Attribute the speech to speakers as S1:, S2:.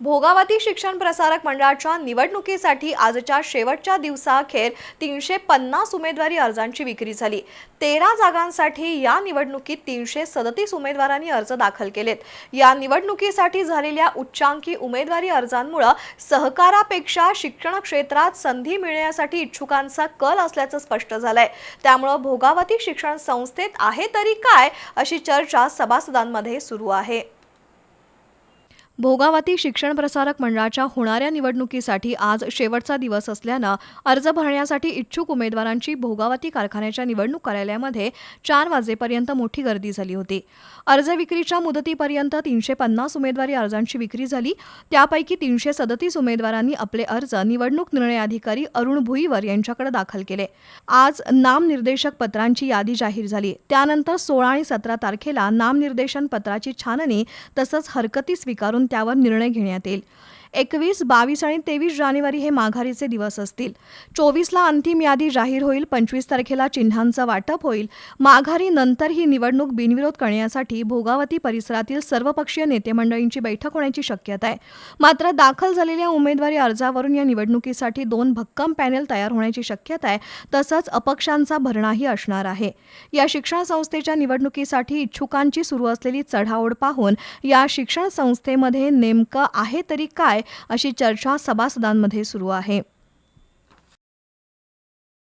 S1: भोगावती शिक्षण प्रसारक मंडळाच्या निवडणुकीसाठी आजच्या शेवटच्या दिवसाअखेर तीनशे पन्नास उमेदवारी अर्जांची विक्री झाली. तेरा जागांसाठी या निवडणुकीत तीनशे सदतीस उमेदवारांनी अर्ज दाखल केलेत. या निवडणुकीसाठी झालेल्या उच्चांकी उमेदवारी अर्जांमुळे सहकारापेक्षा शिक्षण क्षेत्रात संधी मिळण्यासाठी इच्छुकांचा कल असल्याचं स्पष्ट झालंय. त्यामुळं भोगावती शिक्षण संस्थेत आहे तरी काय अशी चर्चा सभासदांमध्ये सुरू आहे. भोगावती शिक्षण प्रसारक मंडळाच्या होणाऱ्या निवडणुकीसाठी आज शेवटचा दिवस असल्यानं अर्ज भरण्यासाठी इच्छुक उमेदवारांची भोगावती कारखान्याच्या निवडणूक कार्यालयामध्ये चार वाजेपर्यंत मोठी गर्दी झाली होती. अर्ज विक्रीच्या मुदतीपर्यंत तीनशे पन्नास उमेदवारी अर्जांची विक्री झाली. त्यापैकी तीनशे सदतीस उमेदवारांनी आपले अर्ज निवडणूक निर्णय अधिकारी अरुण भुईवर यांच्याकडे दाखल केले. आज नामनिर्देशक पत्रांची यादी जाहीर झाली. त्यानंतर सोळा आणि सतरा तारखेला नामनिर्देशन पत्राची छाननी तसंच हरकती स्वीकारून त्यावर निर्णय घेण्यात येईल. एकवीस बावीस आणि तेवीस जानेवारी हे माघारीचे दिवस असतील. चोवीसला अंतिम यादी जाहीर होईल पंचवीस तारखेला चिन्हांचं वाटप होईल. माघारी नंतर ही निवडणूक बिनविरोध करण्यासाठी भोगावती परिसरातील सर्वपक्षीय नेतेमंडळींची बैठक होण्याची शक्यता आहे. मात्र दाखल झालेल्या उमेदवारी अर्जावरून या निवडणुकीसाठी दोन भक्कम पॅनेल तयार होण्याची शक्यता आहे तसंच अपक्षांचा भरणाही असणार आहे. या शिक्षण संस्थेच्या निवडणुकीसाठी इच्छुकांची सुरू असलेली चढाओढ पाहून या शिक्षण संस्थेमध्ये नेमकं आहे तरी काय अशी चर्चा सभासदांमध्ये सुरू आहे.